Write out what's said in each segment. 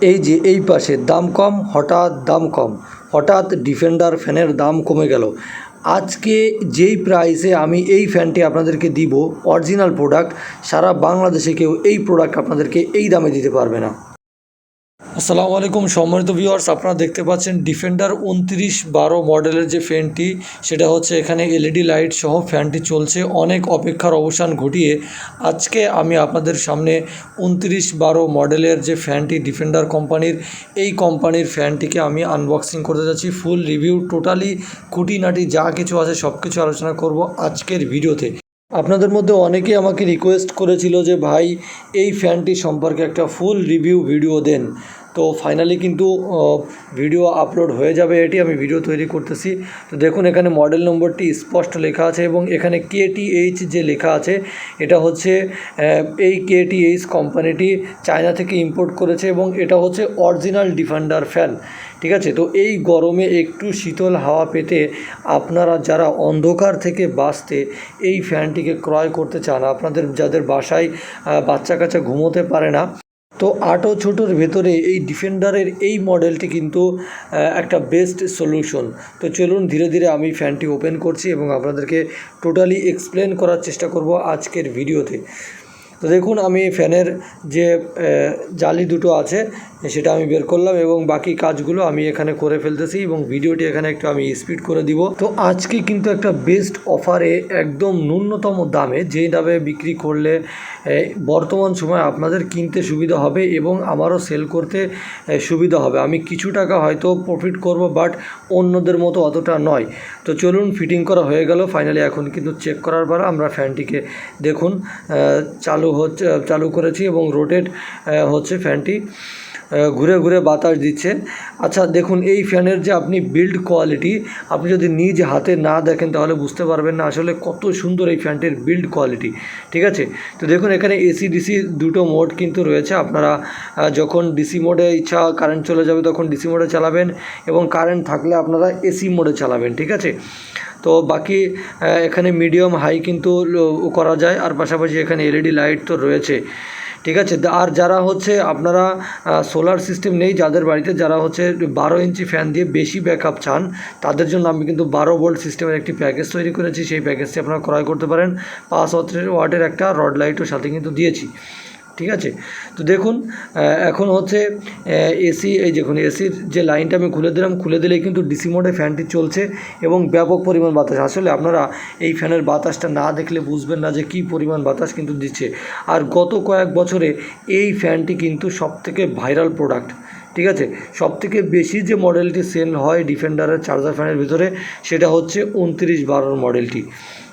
এই যে এই পাশে দাম কম, হঠাৎ দাম কম, হঠাৎ ডিফেন্ডার ফ্যানের দাম কমে গেল। আজকে যেই প্রাইসে আমি এই ফ্যানটি আপনাদেরকে দিব অরিজিনাল প্রোডাক্ট সারা বাংলাদেশে কেউ এই প্রোডাক্ট আপনাদেরকে এই দামে দিতে পারবে না। আসসালামু আলাইকুম সম্মানিত ভিউয়ার্স আপনারা দেখতে পাচ্ছেন ডিফেন্ডার উনত্রিশ বারো মডেলের যে ফ্যানটি, সেটা হচ্ছে এখানে এলইডি লাইট সহ ফ্যানটি চলছে। অনেক অপেক্ষার অবসান ঘটিয়ে আজকে আমি আপনাদের সামনে উনত্রিশ বারো মডেলের যে ফ্যানটি ডিফেন্ডার কোম্পানির এই কোম্পানির ফ্যানটিকে আমি আনবক্সিং করতে যাচ্ছি। ফুল রিভিউ টোটালি খুঁটিনাটি যা কিছু আছে সব কিছু আলোচনা করব আজকের ভিডিওতে আপনাদের মধ্যে অনেকেই আমাকে রিকোয়েস্ট করেছিল যে ভাই, এই ফ্যানটি সম্পর্কে একটা ফুল রিভিউ ভিডিও দেন। তো ফাইনালি কিন্তু ভিডিও আপলোড হয়ে যাবে এটি, আমি ভিডিও তৈরি করতেছি। তো দেখুন, এখানে মডেল নম্বরটি স্পষ্ট লেখা আছে এবং এখানে কেটিএইচ যে লেখা আছে, এটা হচ্ছে এই কেটিএইচ কোম্পানিটি চায়না থেকে ইম্পোর্ট করেছে এবং এটা হচ্ছে অরিজিনাল ডিফেন্ডার ফ্যান ঠিক আছে? তো এই গরমে একটু শীতল হাওয়া পেতে আপনারা যারা অন্ধকার থেকে বাঁচতে এই ফ্যানটিকে ক্রয় করতে চান, আপনাদের, যাদের বাসায় বাচ্চা কাচ্চা ঘুমোতে পারে না তো আটো ছোটোর ভেতরে এই ডিফেন্ডারের এই মডেলটি কিন্তু একটা বেস্ট সলিউশন। তো চলুন ধীরে ধীরে আমি ফ্যানটি ওপেন করছি এবং আপনাদেরকে টোটালি এক্সপ্লেন করার চেষ্টা করব আজকের ভিডিওতে। তো দেখুন আমি ফ্যানের যে জালি দুটো আছে সেটা আমি বের করলাম এবং বাকি কাজগুলো আমি এখানে করে ফেলতেছি এবং ভিডিওটি এখানে একটু আমি স্পিড করে দিব। তো আজকে কিন্তু একটা বেস্ট অফারে একদম ন্যূনতম দামে যে দামে বিক্রি করলে বর্তমান সময় আপনাদের কিনতে সুবিধা হবে এবং আমারও সেল করতে সুবিধা হবে। আমি কিছু টাকা হয়তো প্রফিট করব বাট অন্যদের মতো অতটা নয়। তো চলুন ফিটিং করা হয়ে গেল। ফাইনালি এখন কিন্তু চেক করার পর আমরা ফ্যানটিকে দেখুন আহ, চালু হচ্ছে চালু করেছি এবং রোটেট হচ্ছে ফ্যানটি ঘুরে ঘুরে বাতাস দিচ্ছে আচ্ছা দেখুন, এই ফ্যানের যে আপনি বিল্ড কোয়ালিটি আপনি যদি নিজ হাতে না দেখেন, তাহলে বুঝতে পারবেন না আসলে কত সুন্দর এই ফ্যানটির বিল্ড কোয়ালিটি ঠিক আছে? তো দেখুন, এখানে এসি ডিসি দুটো মোড কিন্তু রয়েছে। আপনারা যখন ডিসি মোডে ইচ্ছা কারেন্ট চলে যাবে, তখন ডিসি মোডে চালাবেন এবং কারেন্ট থাকলে আপনারা এসি মোডে চালাবেন, ঠিক আছে? তো বাকি এখানে মিডিয়াম হাই কিন্তু করা যায়। আর পাশাপাশি এখানে এলইডি লাইট তো রয়েছে। ঠিক আছে? আর যারা হচ্ছে আপনারা সোলার সিস্টেম নেই, যাদের বাড়িতে যারা হচ্ছে বারো ইঞ্চি ফ্যান দিয়ে বেশি ব্যাকআপ চান, তাদের জন্য আমি কিন্তু বারো ভোল্ট সিস্টেমের একটি প্যাকেজ তৈরি করেছি। সেই প্যাকেজটি আপনারা ক্রয় করতে পারেন। পাঁচ ওয়াটের একটা রড লাইটও সাথে কিন্তু দিয়েছি। ঠিক আছে? তো দেখুন এখন হচ্ছে এসি এই দেখুন এসির যে লাইনটা আমি খুলে দিলাম, খুলে দিলেই কিন্তু ডিসি মোডে ফ্যানটি চলছে এবং ব্যাপক পরিমাণ বাতাস। আসলে আপনারা এই ফ্যানের বাতাসটা না দেখলে বুঝবেন না যে কী পরিমাণ বাতাস কিন্তু দিচ্ছে। আর গত কয়েক বছরে এই ফ্যানটি কিন্তু সবথেকে ভাইরাল প্রোডাক্ট ঠিক আছে? সবথেকে বেশি যে মডেলটি সেল হয় ডিফেন্ডারের চার্জার ফ্যানের ভিতরে, সেটা হচ্ছে উনত্রিশ বারোর মডেলটি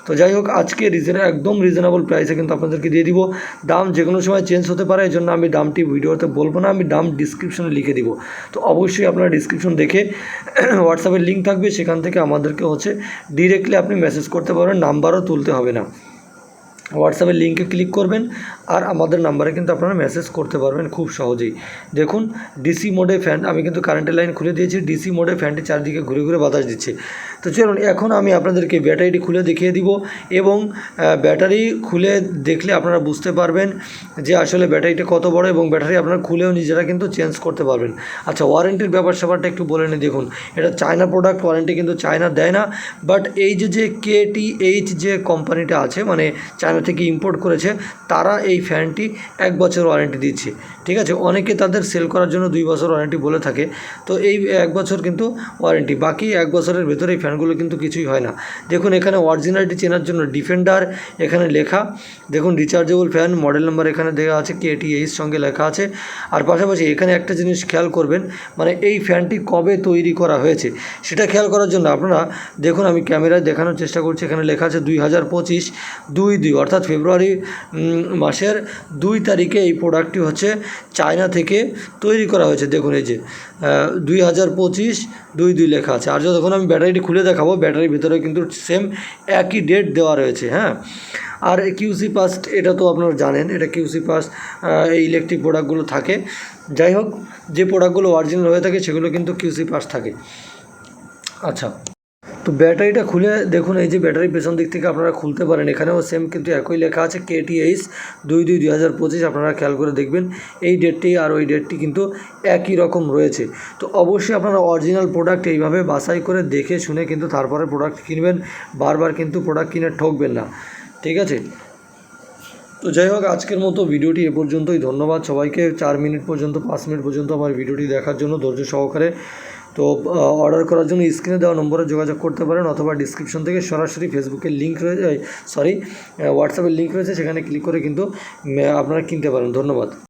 তো যাই হোক, আজকে রিজনে একদম রিজনেবল প্রাইসে কিন্তু আপনাদেরকে দিয়ে দিব। দাম যে কোনো সময় চেঞ্জ হতে পারে এই জন্য আমি দামটি ভিডিওতে বলব না, আমি দাম ডিসক্রিপশনে লিখে দিব। তো অবশ্যই আপনারা ডিসক্রিপশন দেখে হোয়াটসঅ্যাপের লিঙ্ক থাকবে, সেখান থেকে আমাদেরকে হচ্ছে ডিরেক্টলি আপনি মেসেজ করতে পারবেন নাম্বারও তুলতে হবে না। হোয়াটসঅ্যাপের লিঙ্কে ক্লিক করবেন আর আমাদের নাম্বারে কিন্তু আপনারা মেসেজ করতে পারবেন খুব সহজেই। দেখুন ডিসি মোডে ফ্যান আমি কিন্তু কারেন্টের লাইন খুলে দিয়েছি ডিসি মোডে ফ্যানটি চারদিকে ঘুরে ঘুরে বাতাস দিচ্ছে। তো চলুন, এখন আমি আপনাদেরকে ব্যাটারিটি খুলে দেখিয়ে দিব এবং ব্যাটারি খুলে দেখলে আপনারা বুঝতে পারবেন যে আসলে ব্যাটারিটা কত বড় এবং ব্যাটারি আপনারা খুলেও নিজেরা কিন্তু চেঞ্জ করতে পারবেন। আচ্ছা ওয়ারেন্টির ব্যাপার স্যাপারটা একটু বলে নিই, দেখুন, এটা চায়না প্রোডাক্ট ওয়ারেন্টি কিন্তু চায়না দেয় না বাট এই যে যে কেটিএইচ যে কোম্পানিটা আছে মানে চায়না থেকে ইম্পোর্ট করেছে, তারা এই ফ্যানটি এক বছর ওয়ারেন্টি দিচ্ছে। ঠিক আছে? অনেকে তাদের সেল করার জন্য দুই বছর ওয়ারেন্টি বলে থাকে। তো এই এক বছর কিন্তু ওয়ারেন্টি বাকি এক বছরের ভেতরে এই ফ্যানগুলো কিন্তু কিছুই হয় না। দেখুন, এখানে অরিজিনালিটি চেনার জন্য ডিফেন্ডার এখানে লেখা। দেখুন রিচার্জেবল ফ্যান মডেল নাম্বার এখানে দেওয়া আছে কেটিএইচ সঙ্গে লেখা আছে। আর পাশাপাশি এখানে একটা জিনিস খেয়াল করবেন মানে এই ফ্যানটি কবে তৈরি করা হয়েছে? সেটা খেয়াল করার জন্য আপনারা, দেখুন, আমি ক্যামেরায় দেখানোর চেষ্টা করছি। এখানে লেখা আছে দুই হাজার পঁচিশ দুই দুই অর্থাৎ ফেব্রুয়ারি মাসের দুই তারিখে এই প্রোডাক্টটি হচ্ছে চায়না থেকে তৈরি করা হয়েছে। দেখুন এই যে দুই হাজার পঁচিশ, দুই দুই লেখা আছে। আর যতক্ষণ আমি ব্যাটারিটি খুলে দেখাবো, ব্যাটারির ভিতরে কিন্তু সেম একই ডেট দেওয়া রয়েছে হ্যাঁ। আর কিউসি পাস এটা তো আপনারা জানেন, এটা কিউসি পাস এই ইলেকট্রিক প্রোডাক্টগুলো থাকে। যাই হোক, যে প্রোডাক্টগুলো অরিজিনাল হয়ে থাকে, সেগুলো কিন্তু কিউসি পাস থাকে। আচ্ছা তো ব্যাটারিটা খুলে দেখুন, এই যে ব্যাটারি পেছন দিক থেকে আপনারা খুলতে পারেন, এখানেও সেম কিন্তু একই লেখা আছে কেটিএইচ দুই দুই দুই হাজার পঁচিশ, আপনারা খেয়াল করে দেখবেন, এই ডেটটি আর ওই ডেটটি কিন্তু একই রকম রয়েছে। তো অবশ্যই আপনারা অরিজিনাল প্রোডাক্ট এইভাবে বাছাই করে দেখে শুনে কিন্তু তারপরে প্রোডাক্ট কিনবেন, বারবার কিন্তু প্রোডাক্ট কিনে ঠকবেন না, ঠিক আছে? তো যাই হোক, আজকের মতো ভিডিওটি এ পর্যন্তই, ধন্যবাদ সবাইকে, চার মিনিট পর্যন্ত, পাঁচ মিনিট পর্যন্ত আমার ভিডিওটি দেখার জন্য ধৈর্য সহকারে। তো অর্ডার করার জন্য স্ক্রিনে দেওয়া নম্বরে যোগাযোগ করতে পারেন অথবা ডিসক্রিপশন থেকে সরাসরি ফেসবুকের লিঙ্ক রয়েছে সরি হোয়াটসঅ্যাপের লিঙ্ক রয়েছে, সেখানে ক্লিক করে কিন্তু আপনারা কিনতে পারেন। ধন্যবাদ।